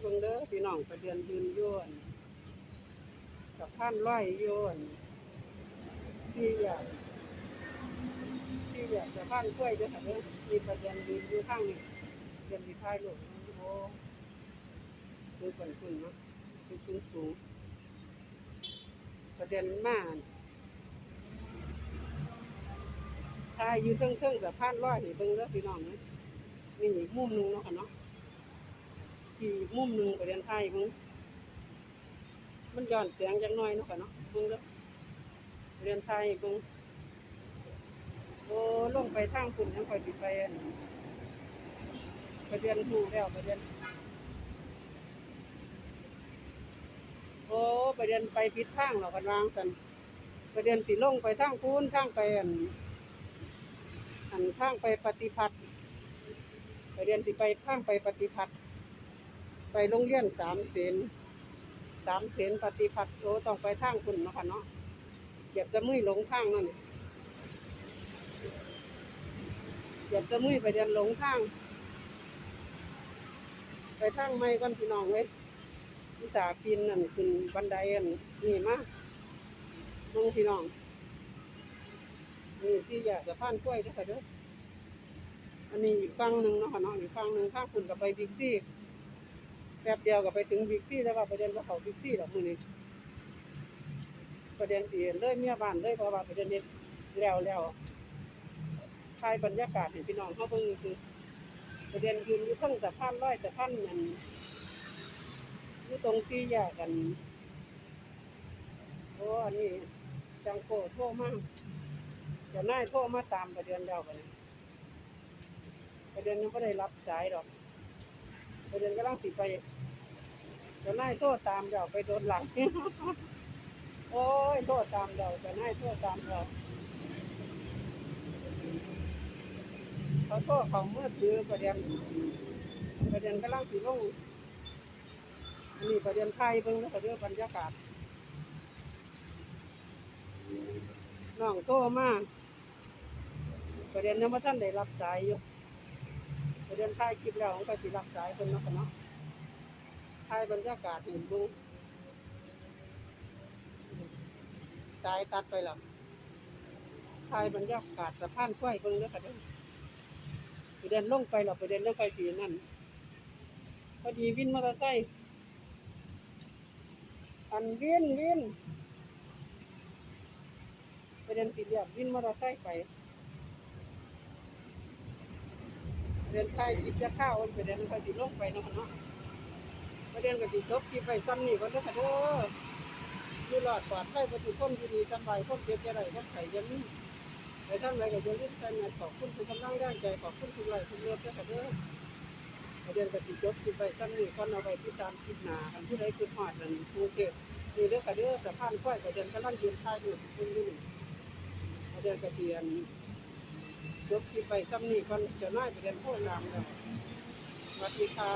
เบิ่งเด้อพี่น้องประเดือนยืนอยวนสะพานร้อยอยวนที่อย่ากที่อย่ากสะพานกล้วยเด้อค่ะเด้อมีประเดือนยืนอยู่ข้างนี้เดือนที่ท้ายลูกโอ้สูงกว่าคุณเนาะคือสูงสูงประเด็นมากถ้าอยู่เทิงๆสะพานร้อยนี่เบิ่งเด้อพี่น้องนะนี่อีกมุมนึงเนาะค่ะเนาะ ที่มุมหนึ่งประเด็นไทยมึงมันย้อนเสียงจังน้อยเนาะค่ะเนาะมึงเด้อประเด็นไทยมึงโอ้ลงไปทางคุณยังคอยสิไปอันประเด็นหูแล้วประเด็นโอ้ประเด็นไปผิดทางเรากันวางกันประเด็นสิลงไปทางคุณทางไปอันอันทางไปปฏิพัทธ์ประเด็นสิไปทางไปปฏิพัทธ์ ไปโรงเรียนสามเสนสามเสนปฏิพัทธ์โอต้องไปทางคุณเนาะค่ะเนาะเหยียบจะมุ้ยหลงทางนั่นเหยียบจะมุ้ยไปเรียนหลงทาง ไปทางไม่ก่อนพี่น้องเว้ยวิสาปีนนั่นขึ้นบันไดอันนี่มาลงพี่น้องนี่สี่แยกสะพานกล้วยด้อค่ะเด้ออันนี้อีกฝั่งหนึ่งเนาะค่ะเนาะอีกฝั่งหนึ่งข้างคุณกับไปบิ๊กซี่ แป๊บเดียวก็ไปถึงบิ๊กซี่แล้วว่าประเด็นว่าเขาบิ๊กซี่หรอกมือนี้ประเด็นสีเลยเมียบ้านเลยเพราะว่าประเด็นนี้แล้วแล้วถ่ายบรรยากาศเห็นพี่น้องเขาเพิ่งคือประเด็นยืนอยู่เทั้งสะพานร้อยสะพานนั่นอยู่ตรงที่แยกกันโอ้อันนี้จังโกโทรมาเดี๋ยวนายโทรมาตามประเด็นแล้วกันประเด็นยังไม่ได้รับสายหรอก ไปเดินก็ต้องสิไปเดี๋ยวนายโทษตามเดี๋ยวไปโดนหลัง โอ้ยโทษตามเดี๋ยวเดี๋ยวนายโทษตามเดี๋ยวเขาโทษเขาเมื่อถือประเด็นประเด็นก็ลังสีลงอันนี้ประเด็นไทยเบิ่งแล้วก็เรื่องบรรยากาศน้องโทรมาประเด็นยังไม่ท่านได้รับสายอยู่ เดินถ่ายคลิปแล้วผมก็สิรับสายเพิ่นเนาะเนาะถ่ายบรรยากาศเห็นบิ่งสายตัดไปแล้วถ่ายบรรยากาศสะพานกล้วยเบิ่งเด้อค่ะเด้อไปเดินลงไปแล้วไปเดินลงไปสีนั่นพอดีวินมอเตอร์ไซค์อันวินวินไปเดินสีเหลี่ยมวินมอเตอร์ไซค์ไป เดินไทยกินจะข้าวไปเดินไปสิลงไปเนาะเนาะประเด็นก็สิจบที่ไปซ้ำนี่ก่อนเด้อค่ะเด้ออยู่รอดปลอดภัยบ่ทุกคนอยู่ดีสบายคนเจ็บจะได้คนไข้อยังนี้ไปทำอะไรก็อย่าลืมใส่แมสขอบคุณทุกกำลังแรงใจขอบคุณทุกไลค์ทุกเลือดเด้อค่ะเด้อประเด็นก็สิจบที่ไปซ้ำนี่ก่อนเอาไปที่ตามคลิปหนาคันผู้ใดคือฮอดนั่นภูเก็ตนี่เด้อค่ะเด้อสะพานค่อยประเด็นกำลังยืนถ่ายอยู่ซึ่งอยู่นี่ประเด็นก็สิอัน ยกที่ไปซ้ำนี่ก่อนจะน้อยไปเรียนโทษนามแล้วสวัสดีค่ะ